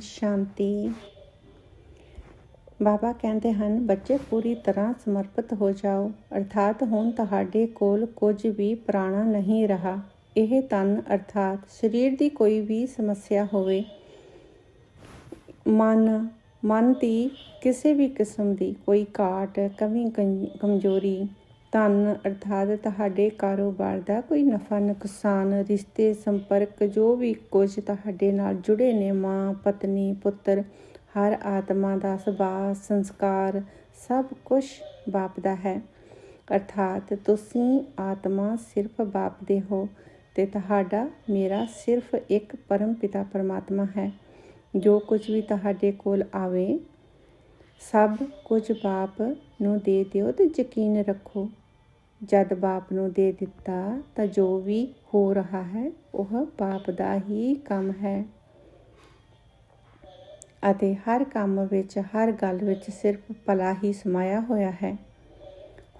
ਸ਼ਾਂਤੀ। ਬਾਬਾ ਕਹਿੰਦੇ ਹਨ, ਬੱਚੇ ਪੂਰੀ ਤਰ੍ਹਾਂ ਸਮਰਪਿਤ ਹੋ ਜਾਓ। ਅਰਥਾਤ ਹੁਣ ਤੁਹਾਡੇ ਕੋਲ ਕੁਝ ਵੀ ਪੁਰਾਣਾ ਨਹੀਂ ਰਹਾ। ਇਹ ਤਨ ਅਰਥਾਤ ਸਰੀਰ ਦੀ ਕੋਈ ਵੀ ਸਮੱਸਿਆ ਹੋਵੇ। ਮਨ ਮਨ ਦੀ ਕਿਸੇ ਵੀ ਕਿਸਮ ਦੀ ਕੋਈ ਘਾਟ, ਕਮੀ, ਕੰ- ਕਮਜ਼ੋਰੀ ਧਨ ਅਰਥਾਤ ਤੁਹਾਡੇ ਕਾਰੋਬਾਰ ਦਾ ਕੋਈ ਨਫਾ, ਨੁਕਸਾਨ, ਰਿਸ਼ਤੇ, ਸੰਪਰਕ, ਜੋ ਵੀ ਕੁਝ ਤੁਹਾਡੇ ਨਾਲ ਜੁੜੇ ਨੇ, ਮਾਂ, ਪਤਨੀ, ਪੁੱਤਰ, ਹਰ ਆਤਮਾ ਦਾ ਸੁਭਾਅ, ਸੰਸਕਾਰ, ਸਭ ਕੁਝ ਬਾਪ ਦਾ ਹੈ। ਅਰਥਾਤ ਤੁਸੀਂ ਆਤਮਾ ਸਿਰਫ ਬਾਪ ਦੇ ਹੋ ਤੇ ਤੁਹਾਡਾ, ਮੇਰਾ ਸਿਰਫ ਇੱਕ ਪਰਮ ਪਿਤਾ ਪਰਮਾਤਮਾ ਹੈ। ਜੋ ਕੁਝ ਵੀ ਤੁਹਾਡੇ ਕੋਲ ਆਵੇ, ਸਭ ਕੁਝ ਬਾਪ ਨੂੰ ਦੇ ਦਿਓ ਤੇ ਯਕੀਨ ਰੱਖੋ। ਜਦ ਬਾਪ ਨੂੰ ਦੇ ਦਿੱਤਾ ਤਾਂ ਜੋ ਵੀ ਹੋ ਰਿਹਾ ਹੈ, ਉਹ ਬਾਪ ਦਾ ਹੀ ਕੰਮ ਹੈ। ਅਤੇ ਹਰ ਕੰਮ ਵਿੱਚ, ਹਰ ਗੱਲ ਵਿੱਚ ਸਿਰਫ ਭਲਾ ਹੀ ਸਮਾਇਆ ਹੋਇਆ ਹੈ।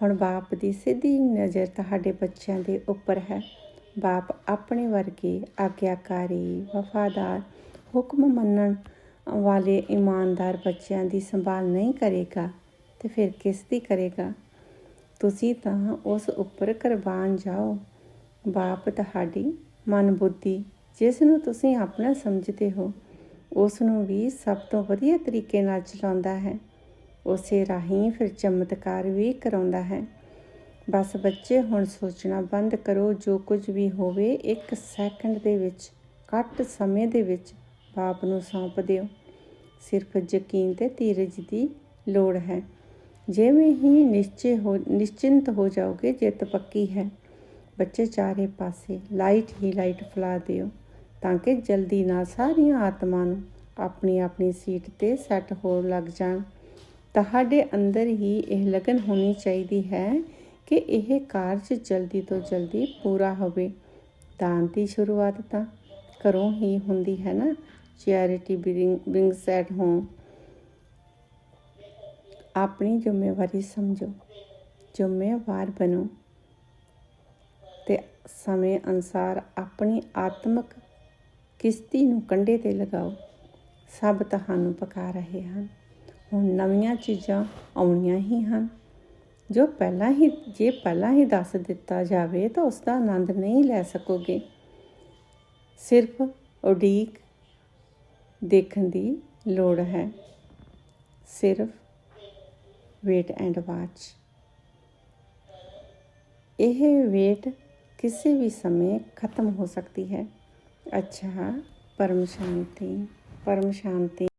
ਹੁਣ ਬਾਪ ਦੀ ਸਿੱਧੀ ਨਜ਼ਰ ਤੁਹਾਡੇ ਬੱਚਿਆਂ ਦੇ ਉੱਪਰ ਹੈ। ਬਾਪ ਆਪਣੇ ਵਰਗੇ ਆਗਿਆਕਾਰੀ, ਵਫਾਦਾਰ, ਹੁਕਮ ਮੰਨਣ ਵਾਲੇ ਇਮਾਨਦਾਰ ਬੱਚਿਆਂ ਦੀ ਸੰਭਾਲ ਨਹੀਂ ਕਰੇਗਾ ਤੇ ਫਿਰ ਕਿਸ ਦੀ ਕਰੇਗਾ? ਤੁਸੀਂ ਤਾਂ ਉਸ ਉੱਪਰ ਕੁਰਬਾਨ ਜਾਓ। ਬਾਪ ਤੁਹਾਡੀ ਮਨ ਬੁੱਧੀ ਜਿਸ ਨੂੰ ਤੁਸੀਂ ਆਪਣਾ ਸਮਝਦੇ ਹੋ, ਉਸ ਨੂੰ ਵੀ ਸਭ ਤੋਂ ਵਧੀਆ ਤਰੀਕੇ ਨਾਲ ਚਲਾਉਂਦਾ ਹੈ। ਉਸੇ ਰਾਹੀਂ ਫਿਰ ਚਮਤਕਾਰ ਵੀ ਕਰਾਉਂਦਾ ਹੈ। ਬਸ ਬੱਚੇ, ਹੁਣ ਸੋਚਣਾ ਬੰਦ ਕਰੋ, ਜੋ ਕੁਝ ਵੀ ਹੋਵੇ, ਇੱਕ ਸੈਕਿੰਡ ਦੇ ਵਿੱਚ, ਘੱਟ ਸਮੇਂ ਦੇ ਵਿੱਚ ਬਾਪ ਨੂੰ ਸੌਂਪ ਦਿਓ। ਸਿਰਫ ਯਕੀਨ ਤੇ ਧੀਰਜ ਦੀ ਲੋੜ ਹੈ। ਜਿਵੇਂ ਹੀ ਨਿਸ਼ਚੈ ਹੋ, ਨਿਸ਼ਚਿੰਤ ਹੋ ਜਾਓਗੇ, ਜਿੱਤ ਪੱਕੀ ਹੈ। ਬੱਚੇ ਚਾਰੇ ਪਾਸੇ ਲਾਈਟ ਹੀ ਲਾਈਟ ਫਲਾ ਦਿਓ ਤਾਂ ਕਿ ਜਲਦੀ ਨਾਲ ਸਾਰੀਆਂ ਆਤਮਾ ਨੂੰ ਆਪਣੀ ਆਪਣੀ ਸੀਟ ਤੇ ਸੈੱਟ ਹੋਣ ਲੱਗ ਜਾਣ। ਤੁਹਾਡੇ ਅੰਦਰ ਹੀ ਇਹ ਲਗਨ ਹੋਣੀ ਚਾਹੀਦੀ ਹੈ ਕਿ ਇਹ ਕਾਰਜ ਜਲਦੀ ਤੋਂ ਜਲਦੀ ਪੂਰਾ ਹੋਵੇ। ਦਾਨ ਦੀ ਸ਼ੁਰੂਆਤ ਤਾਂ ਘਰੋਂ ਹੀ ਹੁੰਦੀ ਹੈ ਨਾ? ਚੈਰਿਟੀ ਬ੍ਰਿੰਗਸ ਐਟ ਹੋਮ ਆਪਣੀ ਜ਼ਿੰਮੇਵਾਰੀ ਸਮਝੋ, ਜ਼ਿੰਮੇਵਾਰ ਬਣੋ ਤੇ ਸਮੇਂ ਅਨਸਾਰ ਆਪਣੀ ਆਤਮਿਕ ਕਿਸ਼ਤੀ ਨੂੰ ਕੰਢੇ ਤੇ ਲਗਾਓ। ਸਭ ਤੁਹਾਨੂੰ ਪਕਾ ਰਹੇ ਹਨ। ਹੁਣ ਨਵੀਆਂ ਚੀਜ਼ਾਂ ਆਉਣੀਆਂ ਹੀ ਹਨ। ਜੋ ਪਹਿਲਾਂ ਹੀ, ਜੇ ਪਹਿਲਾਂ ਹੀ ਦੱਸ ਦਿੱਤਾ ਜਾਵੇ ਤਾਂ ਉਸ ਦਾ ਆਨੰਦ ਨਹੀਂ ਲੈ ਸਕੋਗੇ। ਸਿਰਫ ਉਡੀਕ ਦੇਖਣ ਦੀ ਲੋੜ ਹੈ। ਸਿਰਫ ਵੇਟ ਐਂਡ ਵਾਚ ਇਹ ਵੇਟ ਕਿਸੇ ਵੀ ਸਮੇਂ ਖਤਮ ਹੋ ਸਕਦੀ ਹੈ ਅੱਛਾ ਪਰਮ ਸ਼ਾਂਤੀ ਪਰਮ ਸ਼ਾਂਤੀ